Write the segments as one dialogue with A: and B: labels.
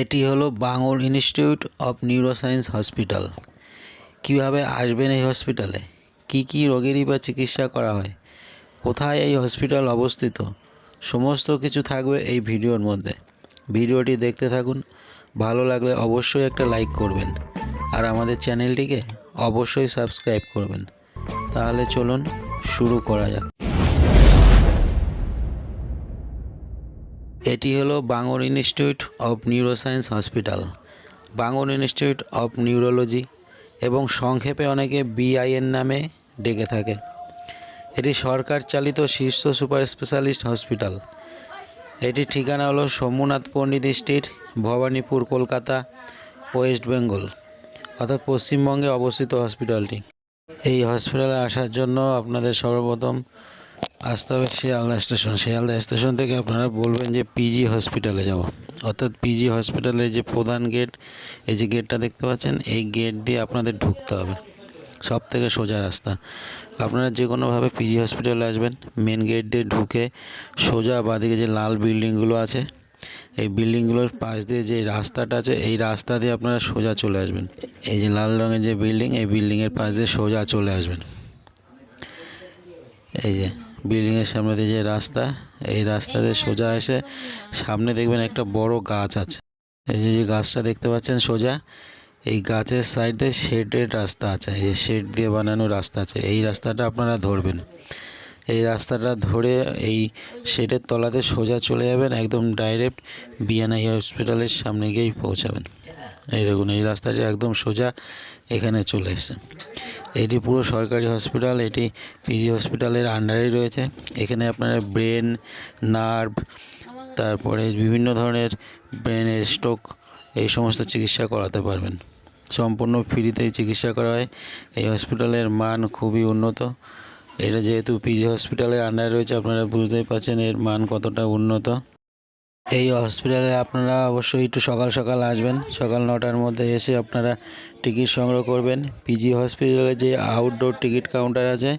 A: এটি হলো Bangur institute of neuroscience hospital. কীভাবে আসবেন এই হসপিটালে? কী কী রোগেরই বা চিকিৎসা করা হয়? কোথায় এই হসপিটাল অবস্থিত? সমস্ত কিছু থাকবে এই ভিডিওর মধ্যে। ভিডিওটি দেখতে থাকুন। ভালো লাগলে অবশ্যই একটা লাইক করবেন। আর আমাদের চ্যানেলটিকে অবশ্যই সাবস্ক্রাইব করবেন। তাহলে চলুন শুরু করা যাক। এটি হলো Bangur institute of neuroscience hospital. Bangur institute of neurology এবং সংক্ষেপে অনেকে বিআইএন নামে ডেকে থাকে। এটি সরকার চালিত শীর্ষ সুপার স্পেশালিস্ট হসপিটাল। এটির ঠিকানা হলো সোমনাথ পণ্ডিত স্ট্রিট, ভবানীপুর, কলকাতা, ওয়েস্ট বেঙ্গল, অর্থাৎ পশ্চিমবঙ্গে অবস্থিত হসপিটালটি। এই হসপিটালে আসার জন্য আপনাদের সর্বপ্রথম আসতে হবে শিয়ালদা স্টেশন। শিয়ালদা স্টেশন থেকে আপনারা বলবেন যে পিজি হসপিটালে যাব। অর্থাৎ পিজি হসপিটালের যে প্রধান গেট এই যে গেটটা দেখতে পাচ্ছেন, এই গেট দিয়ে আপনাদের ঢুকতে হবে। সব থেকে সোজা রাস্তা। আপনারা যে কোনোভাবে পিজি হসপিটালে আসবেন মেন গেট দিয়ে ঢুকে সোজা বাদিকে যে লাল বিল্ডিংগুলো আছে, এই বিল্ডিংগুলোর পাশ দিয়ে যে রাস্তাটা আছে, এই রাস্তা দিয়ে আপনারা সোজা চলে আসবেন। এই যে লাল রঙের যে বিল্ডিং এই বিল্ডিংয়ের পাশ দিয়ে সোজা চলে আসবেন। এই যে বিল্ডিংয়ের সামনে দিয়ে যে রাস্তা, এই রাস্তা দিয়ে সোজা এসে সামনে দেখবেন একটা বড় গাছ আছে। এই যে গাছটা দেখতে পাচ্ছেন সোজা, এই গাছের সাইডে শেডের রাস্তা আছে। এই শেড দিয়ে বানানো রাস্তা আছে। এই রাস্তাটা আপনারা ধরবেন। এই রাস্তাটা ধরে এই শেডের তলাতে সোজা চলে যাবেন, একদম ডাইরেক্ট বিএনআই হসপিটালের সামনে গিয়েই পৌঁছাবেন। এই দেখুন, এই রাস্তাটি একদম সোজা এখানে চলে এসেছে। এটি পুরো সরকারি হসপিটাল, এটি পিজি হসপিটালের আন্ডারেই রয়েছে। এখানে আপনারা ব্রেন, নার্ভ, তারপরে বিভিন্ন ধরনের ব্রেনের স্ট্রোক এই সমস্ত চিকিৎসা করাতে পারবেন। সম্পূর্ণ ফ্রিতেই চিকিৎসা করা হয়। এই হসপিটালের মান খুবই উন্নত। এটা যেহেতু পিজি হসপিটালের আন্ডারে রয়েছে, আপনারা বুঝতেই পারছেন এর মান কতটা উন্নত। এই হসপিটালে আপনারা অবশ্যই একটু সকাল সকাল আসবেন। সকাল নটার মধ্যে এসে আপনারা টিকিট সংগ্রহ করবেন। পিজি হসপিটালে যে আউটডোর টিকিট কাউন্টার আছে,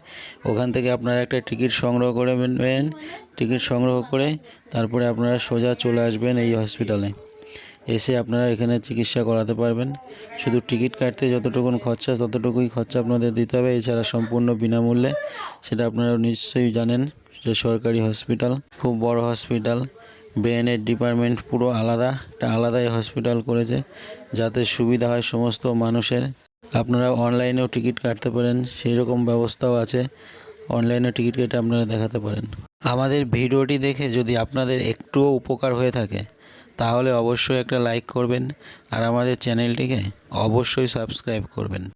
A: ওখান থেকে আপনারা একটা টিকিট সংগ্রহ করে নেবেন। টিকিট সংগ্রহ করে তারপরে আপনারা সোজা চলে আসবেন এই হসপিটালে এসে আপনারা এখানে চিকিৎসা করাতে পারবেন। শুধু টিকিট কাটতে যতটুকুন খরচা, ততটুকুই খরচা আপনাদের দিতে হবে। এছাড়া সম্পূর্ণ বিনামূল্যে, সেটা আপনারা নিশ্চয়ই জানেন যে সরকারি হসপিটাল খুব বড় হসপিটাল ব্রেনের ডিপার্টমেন্ট পুরো আলাদা, একটা আলাদাই হসপিটাল করেছে, যাতে সুবিধা হয় সমস্ত মানুষের। আপনারা অনলাইনেও টিকিট কাটতে পারেন সেই রকম ব্যবস্থাও আছে। অনলাইনে টিকিট কেটে আপনারা দেখাতে পারেন। আমাদের ভিডিওটি দেখে যদি আপনাদের একটুও উপকার হয়ে থাকে, তাহলে অবশ্যই একটা লাইক করবেন, আর আমাদের চ্যানেলটিকে অবশ্যই সাবস্ক্রাইব করবেন।